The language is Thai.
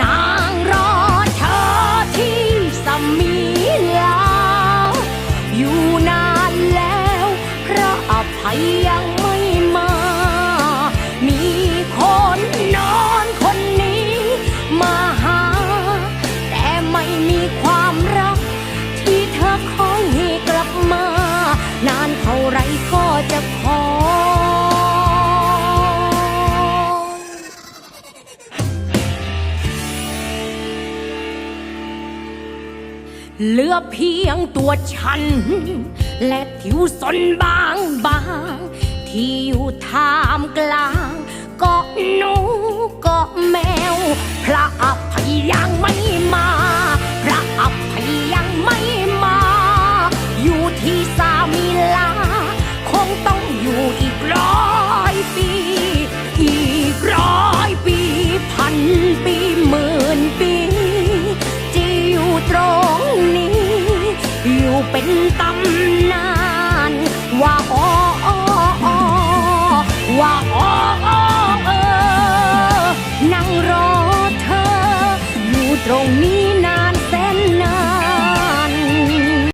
นางรอเธอที่สมีลาอยู่นานแล้วพระอภัยยังไม่มา มีคนนอนคนนี้มาหา แต่ไม่มีความรัก ที่เธอคอให้กลับมา นานเท่าไรก็จะคอ เหลือเพียงตัวฉัน และผิวสนบางบาง ที่อยู่ท่ามกลางเกาะหนูเกาะแมว พระอภัยยังไม่ม อยู่เป็นตำนาน ว่าอ้ออ้ออ๋อว่าอ้ออ้อเออนั่งรอเธอ อยู่ตรงนี้